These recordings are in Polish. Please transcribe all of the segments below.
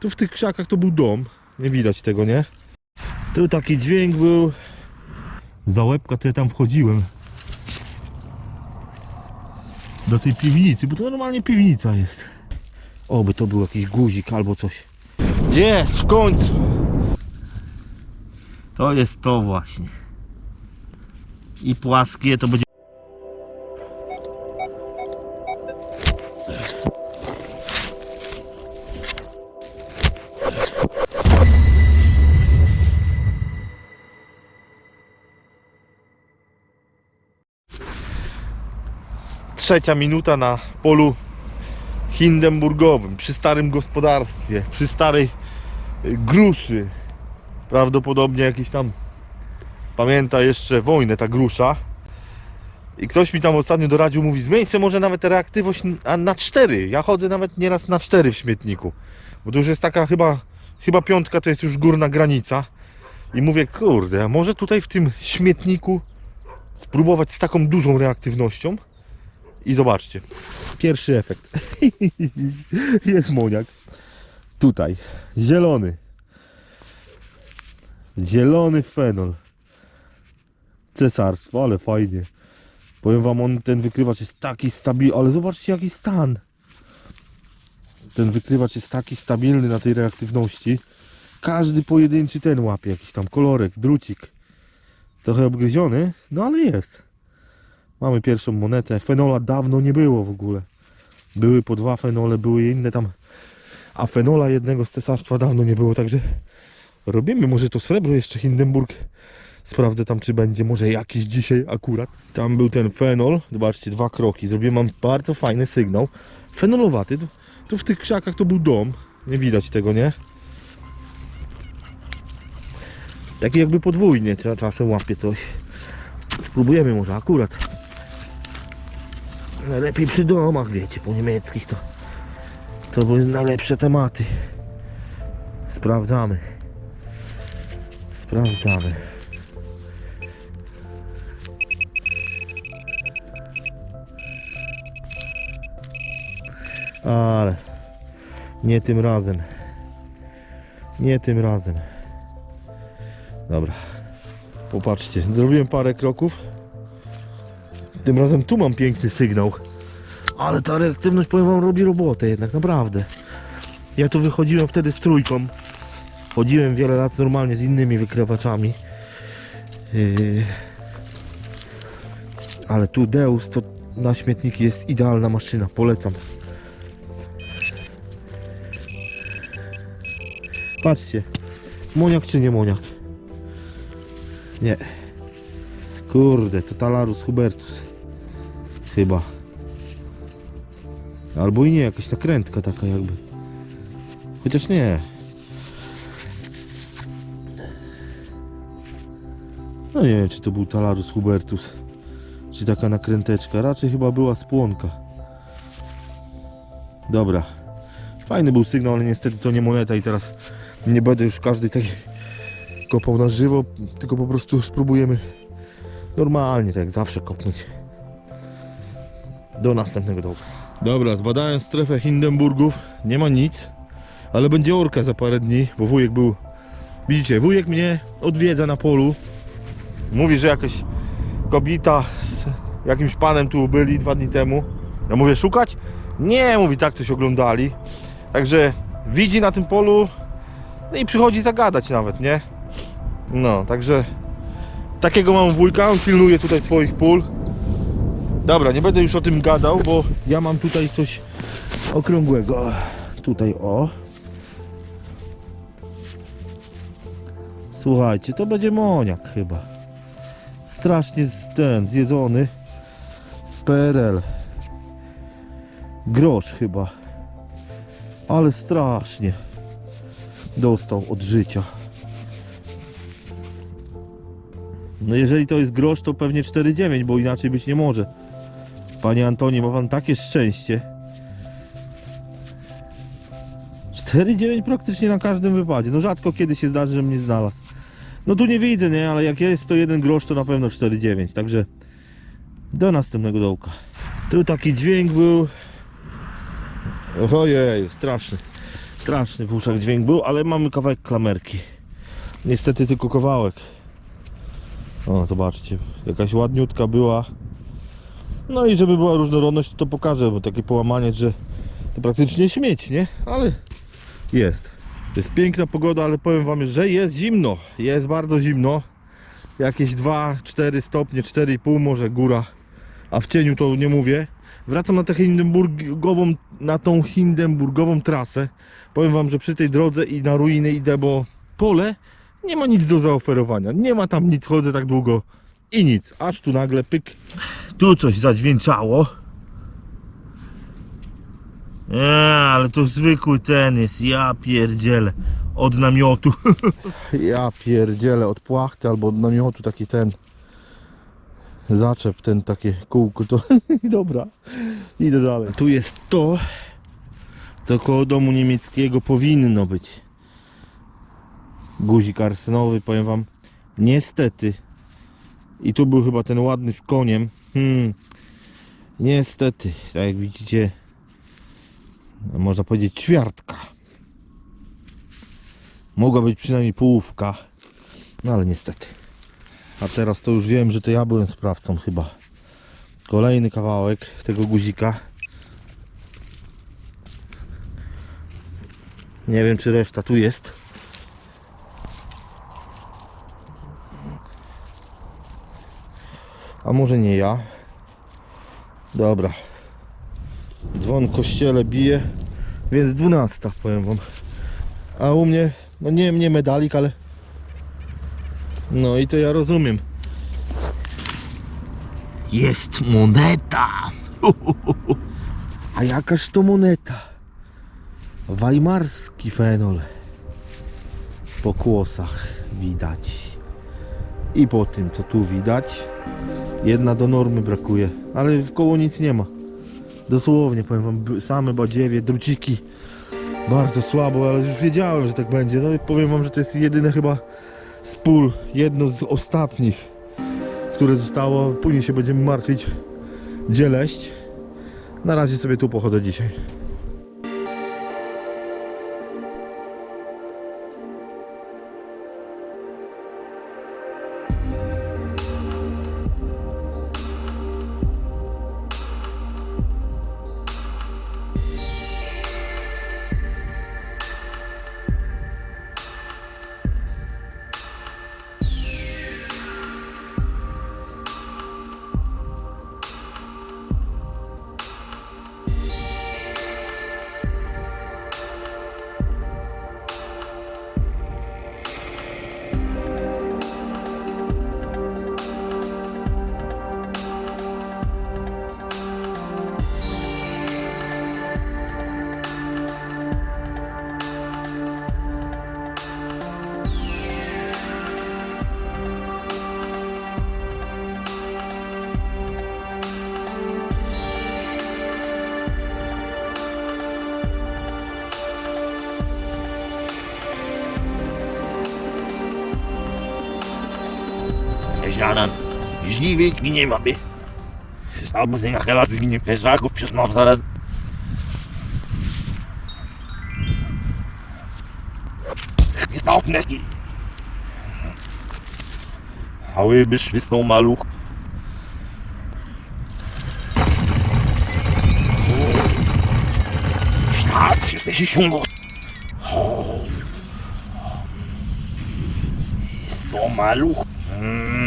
Tu w tych krzakach to był dom. Nie widać tego, nie? Tu taki dźwięk był. Za łebka to ja tam wchodziłem. Do tej piwnicy, bo to normalnie piwnica jest. Oby to był jakiś guzik albo coś. Jest, w końcu. To jest to właśnie. I płaskie to będzie. Trzecia minuta na polu hindenburgowym, przy starym gospodarstwie, przy starej y, gruszy. Prawdopodobnie jakiś tam pamięta jeszcze wojnę ta grusza. I ktoś mi tam ostatnio doradził, mówi zmień sobie może nawet reaktywność na, na 4. Ja chodzę nawet nieraz na 4 w śmietniku. Bo to już jest taka chyba, chyba piątka to jest już górna granica. I mówię, kurde, może tutaj w tym śmietniku spróbować z taką dużą reaktywnością? I zobaczcie, pierwszy efekt. jest moniak. Tutaj, zielony. Zielony fenol. Cesarstwo, ale fajnie. Powiem wam, on, ten wykrywacz jest taki stabilny, ale zobaczcie jaki stan. Ten wykrywacz jest taki stabilny na tej reaktywności. Każdy pojedynczy ten łapie, jakiś tam kolorek, drucik. Trochę obgryziony, no ale jest. Mamy pierwszą monetę. Fenola dawno nie było w ogóle. Były po dwa fenole, były inne tam. A fenola jednego z cesarstwa dawno nie było, także robimy. Może to srebro jeszcze Hindenburg. Sprawdzę tam, czy będzie może jakiś dzisiaj akurat. Tam był ten fenol. Zobaczcie, dwa kroki. Zrobiłem mam bardzo fajny sygnał. Fenolowaty. Tu, w tych krzakach to był dom. Nie widać tego, nie? Taki jakby podwójnie trzeba czasem łapie coś. Spróbujemy może akurat. Najlepiej przy domach, wiecie, po niemieckich to to były najlepsze tematy. Sprawdzamy. Sprawdzamy. Ale nie tym razem. Nie tym razem. Dobra. Popatrzcie, zrobiłem parę kroków. Tym razem tu mam piękny sygnał. Ale ta reaktywność, powiem wam, robi robotę jednak, naprawdę. Ja tu wychodziłem wtedy z trójką. Chodziłem wiele lat normalnie z innymi wykrywaczami. Yy. Ale tu Deus to na śmietniki jest idealna maszyna, polecam. Patrzcie, moniak czy nie moniak? Nie. Kurde, to Talarus Hubertus. Chyba. Albo i nie, jakaś nakrętka taka jakby. Chociaż nie. No nie wiem, czy to był Talarus Hubertus. Czy taka nakręteczka. Raczej chyba była spłonka. Dobra. Fajny był sygnał, ale niestety to nie moneta i teraz nie będę już każdej takiej kopał na żywo, tylko po prostu spróbujemy normalnie, tak jak zawsze kopnąć. Do następnego dołka. Dobra, zbadałem strefę Hindenburgów. Nie ma nic, ale będzie orka za parę dni, bo wujek był. Widzicie, wujek mnie odwiedza na polu. Mówi, że jakaś kobieta z jakimś panem tu byli dwa dni temu. Ja mówię, szukać? Nie, mówi, tak coś oglądali. Także widzi na tym polu no i przychodzi zagadać nawet, nie? No, także takiego mam wujka, on pilnuje tutaj swoich pól. Dobra, nie będę już o tym gadał, bo ja mam tutaj coś okrągłego. Tutaj o. Słuchajcie, to będzie moniak chyba. Strasznie ten zjedzony. PRL. Grosz chyba. Ale strasznie dostał od życia. No jeżeli to jest grosz, to pewnie 4,9, bo inaczej być nie może. Panie Antoni, ma pan takie szczęście. 4,9 praktycznie na każdym wypadzie. No rzadko kiedy się zdarzy, że mnie znalazł. No tu nie widzę, nie, ale jak jest to jeden grosz, to na pewno 4,9. Także do następnego dołka. Tu taki dźwięk był. Ojej, straszny. Straszny w uszach dźwięk był, ale mamy kawałek klamerki. Niestety tylko kawałek. O, zobaczcie, jakaś ładniutka była. No i żeby była różnorodność, to pokażę, bo takie połamanie, że to praktycznie śmieć, nie? Ale jest. Jest piękna pogoda, ale powiem wam, że jest zimno. Jest bardzo zimno. Jakieś 2-4 stopnie, 4,5 może góra. A w cieniu to nie mówię. Wracam na tę hindenburgową, na tą hindenburgową trasę. Powiem wam, że przy tej drodze i na ruiny idę, bo pole nie ma nic do zaoferowania. Nie ma tam nic, chodzę tak długo i nic. Aż tu nagle pyk. Tu coś zadźwięczało. Nie, ale to zwykły ten jest, ja pierdzielę. Od namiotu. ja pierdzielę, od płachty albo od namiotu taki ten. Zaczep ten takie kółko, to dobra. Idę dalej. Tu jest to, co koło domu niemieckiego powinno być. Guzik arsynowy, powiem wam. Niestety. I tu był chyba ten ładny z koniem. Hmm. Niestety, tak jak widzicie, można powiedzieć ćwiartka. Mogła być przynajmniej połówka, no ale niestety. A teraz to już wiem, że to ja byłem sprawcą chyba. Kolejny kawałek tego guzika. Nie wiem czy reszta tu jest. A może nie ja? Dobra. Dzwon kościele bije, więc 12 powiem wam. A u mnie, no nie, nie medalik, ale no i to ja rozumiem. Jest moneta! A jakaż to moneta? Weimarski fenol. Po kłosach widać. I po tym co tu widać. Jedna do normy brakuje, ale koło nic nie ma. Dosłownie powiem wam, same badziewie, druciki. Bardzo słabo, ale już wiedziałem, że tak będzie. No i powiem wam, że to jest jedyne chyba z jedno z ostatnich, które zostało. Później się będziemy martwić, gdzie leść. Na razie sobie tu pochodzę dzisiaj. Żaden żniwiek mi nie mamy. Albo z niego raz zginie peszlaków przez mam zaraz. Pneszki. A łyby szwistą maluch. Szat, się się. To maluch. Mm.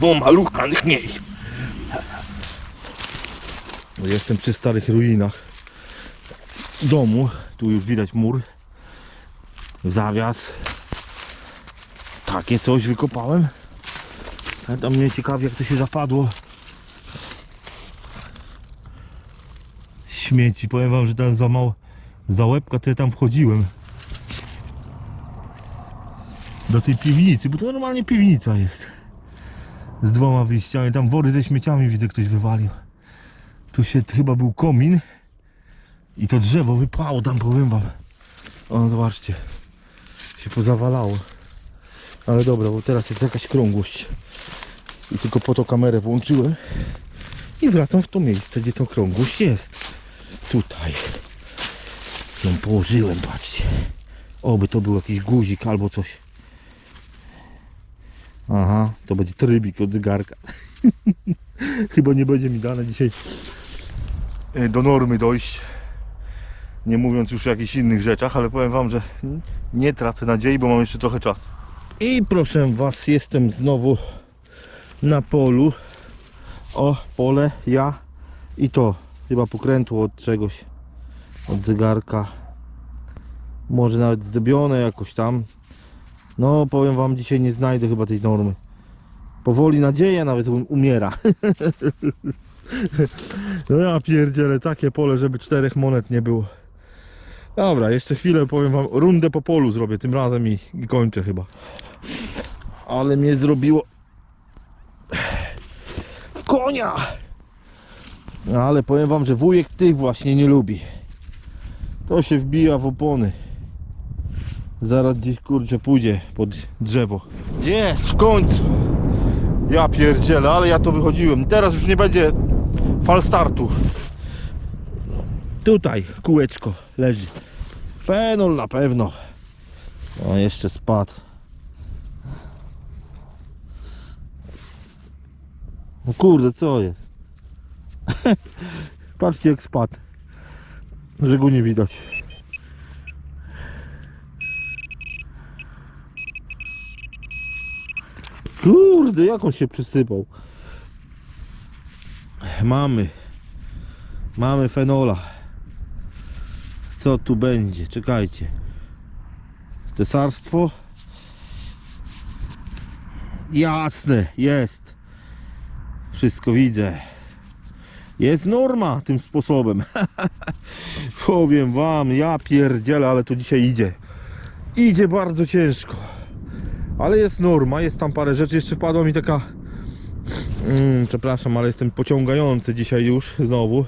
To malucha, niech nie. No, Jestem przy starych ruinach domu. Tu już widać mur. Zawias. Takie coś wykopałem. Tam mnie ciekawi jak to się zapadło. Śmieci. Powiem wam, że tam za mało za łebka ja tam wchodziłem. Do tej piwnicy, bo to normalnie piwnica jest. Z dwoma wyjściami. Tam wory ze śmieciami widzę ktoś wywalił. Tu się chyba był komin i to drzewo wypało tam, powiem wam. O, zobaczcie. Się pozawalało. Ale dobra, bo teraz jest jakaś krągłość. I tylko po to kamerę włączyłem. I wracam w to miejsce, gdzie tą krągłość jest. Tutaj. ją położyłem, patrzcie. Oby to był jakiś guzik albo coś. Aha, to będzie trybik od zegarka. Chyba nie będzie mi dane dzisiaj e, do normy dojść. Nie mówiąc już o jakichś innych rzeczach, ale powiem wam, że nie tracę nadziei, bo mam jeszcze trochę czasu. I proszę was, jestem znowu na polu. O, pole, ja i to. Chyba pokrętło od czegoś. Od zegarka. Może nawet zdobione jakoś tam. No, powiem wam, dzisiaj nie znajdę chyba tej normy. Powoli nadzieja nawet um- umiera. no ja pierdzielę, takie pole, żeby czterech monet nie było. Dobra, jeszcze chwilę powiem wam, rundę po polu zrobię tym razem i, i kończę chyba. Ale mnie zrobiło konia! No, ale powiem wam, że wujek tych właśnie nie lubi. To się wbija w opony. Zaraz gdzieś kurczę pójdzie pod drzewo. Jest, w końcu! Ja pierdzielę, ale ja to wychodziłem. Teraz już nie będzie fal startu. Tutaj kółeczko leży. Fenol na pewno. O, jeszcze spadł. O kurde, co jest? Patrzcie jak spadł. Że go nie widać. Kurde, jak on się przysypał. Mamy. Mamy fenola. Co tu będzie? Czekajcie. Cesarstwo. Jasne, jest. Wszystko widzę. Jest norma tym sposobem. Powiem wam, ja pierdzielę, ale to dzisiaj idzie. Idzie bardzo ciężko. Ale jest norma, jest tam parę rzeczy. Jeszcze wpadła mi taka... Mm, przepraszam, ale jestem pociągający dzisiaj już znowu.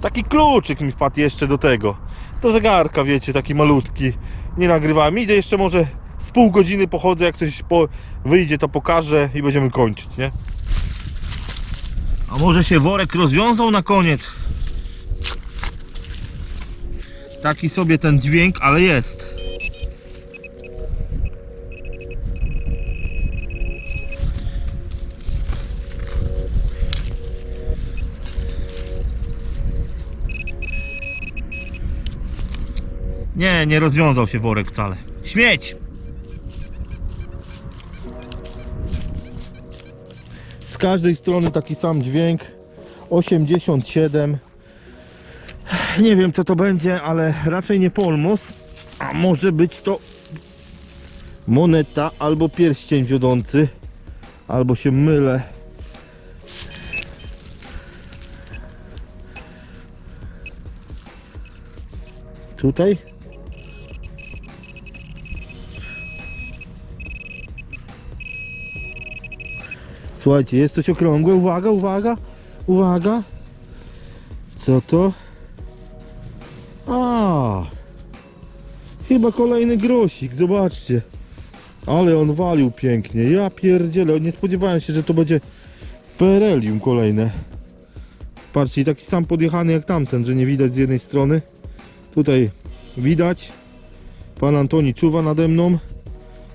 Taki kluczyk mi wpadł jeszcze do tego. Do zegarka, wiecie, taki malutki. Nie nagrywałem. Idę jeszcze może z pół godziny pochodzę, jak coś po... wyjdzie to pokażę i będziemy kończyć, nie? A może się worek rozwiązał na koniec? Taki sobie ten dźwięk, ale jest. Nie, nie rozwiązał się worek wcale. Śmieć! Z każdej strony taki sam dźwięk. 87. Nie wiem co to będzie, ale raczej nie polmos. A może być to moneta albo pierścień wiodący. Albo się mylę. Tutaj? Słuchajcie, jest coś okrągłe. Uwaga, uwaga, uwaga. Co to? A, chyba kolejny grosik, zobaczcie. Ale on walił pięknie. Ja pierdzielę, nie spodziewałem się, że to będzie Perelium kolejne. Patrzcie, taki sam podjechany jak tamten, że nie widać z jednej strony. Tutaj widać. Pan Antoni czuwa nade mną,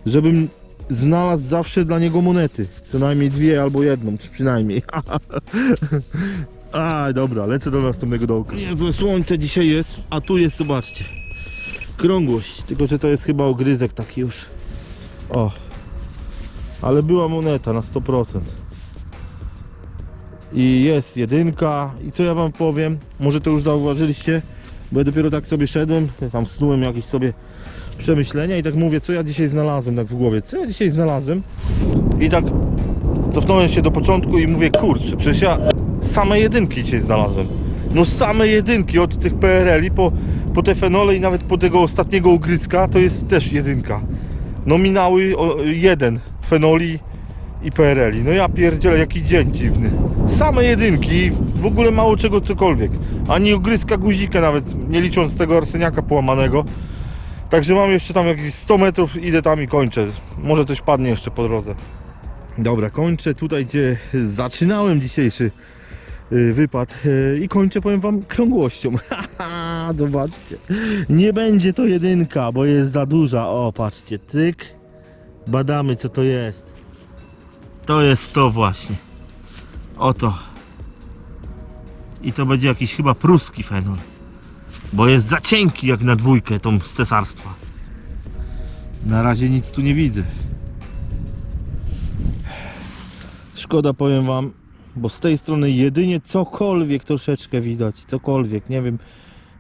żebym znalazł zawsze dla niego monety. Co najmniej dwie albo jedną, przynajmniej. A, dobra, lecę do następnego dołka. Niezłe słońce dzisiaj jest, a tu jest, zobaczcie. Krągłość, tylko że to jest chyba ogryzek taki już. O. Ale była moneta na 100%. I jest jedynka. I co ja wam powiem? Może to już zauważyliście, bo ja dopiero tak sobie szedłem, tam snułem jakieś sobie przemyślenia i tak mówię, co ja dzisiaj znalazłem tak w głowie, co ja dzisiaj znalazłem i tak cofnąłem się do początku i mówię, kurczę, przecież ja same jedynki dzisiaj znalazłem. No same jedynki od tych PRL-i po, po te fenole i nawet po tego ostatniego ugryzka to jest też jedynka. Nominały o, jeden fenoli i PRL-i. No ja pierdzielę, jaki dzień dziwny. Same jedynki, w ogóle mało czego cokolwiek. Ani ugryzka guzika nawet, nie licząc tego arseniaka połamanego. Także mam jeszcze tam jakieś 100 metrów, idę tam i kończę. Może coś padnie jeszcze po drodze. Dobra, kończę tutaj, gdzie zaczynałem dzisiejszy y, wypad y, i kończę, powiem wam, krągłością. Zobaczcie. Nie będzie to jedynka, bo jest za duża. O, patrzcie, cyk. Badamy, co to jest. To jest to właśnie. Oto. I to będzie jakiś chyba pruski fenol. Bo jest za cienki jak na dwójkę tą z cesarstwa. Na razie nic tu nie widzę. Szkoda powiem wam, bo z tej strony jedynie cokolwiek troszeczkę widać, cokolwiek, nie wiem,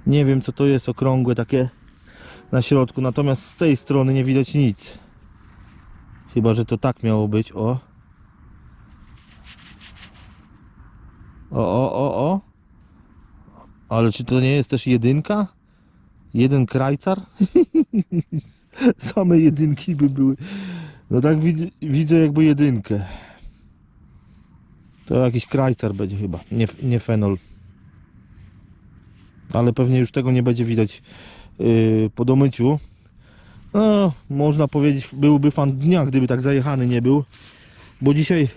nie wiem co to jest okrągłe takie na środku, natomiast z tej strony nie widać nic. Chyba, że to tak miało być, o. O, o, o, o. Ale czy to nie jest też jedynka? Jeden krajcar? Same jedynki by były. No tak widzę, widzę jakby jedynkę. To jakiś krajcar będzie chyba, nie, nie fenol. Ale pewnie już tego nie będzie widać yy, po domyciu. No, można powiedzieć, byłby fan dnia, gdyby tak zajechany nie był. Bo dzisiaj,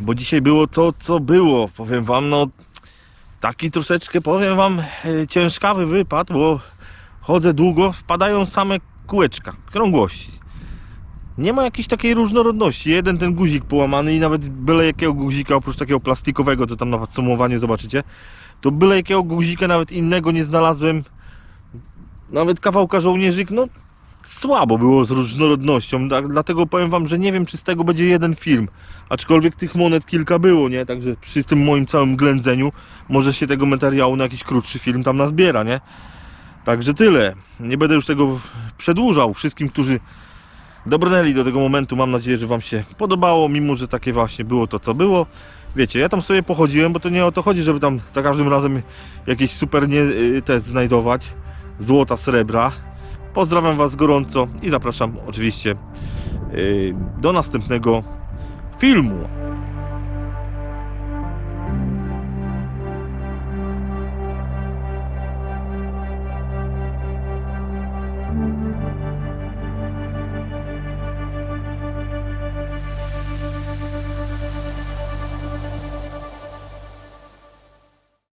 bo dzisiaj było to, co było, powiem wam, no taki troszeczkę, powiem wam, yy, ciężkawy wypad, bo chodzę długo, wpadają same kółeczka, krągłości. Nie ma jakiejś takiej różnorodności. Jeden ten guzik połamany i nawet byle jakiego guzika, oprócz takiego plastikowego, co tam na podsumowaniu zobaczycie, to byle jakiego guzika nawet innego nie znalazłem. Nawet kawałka żołnierzyk, no słabo było z różnorodnością. Dlatego powiem wam, że nie wiem, czy z tego będzie jeden film. Aczkolwiek tych monet kilka było, nie? Także przy tym moim całym ględzeniu może się tego materiału na jakiś krótszy film tam nazbiera, nie? Także tyle. Nie będę już tego przedłużał. Wszystkim, którzy dobrnęli do tego momentu. Mam nadzieję, że Wam się podobało, mimo że takie właśnie było to, co było. Wiecie, ja tam sobie pochodziłem, bo to nie o to chodzi, żeby tam za każdym razem jakiś super nie, y, test znajdować. Złota, srebra. Pozdrawiam Was gorąco i zapraszam oczywiście y, do następnego filmu.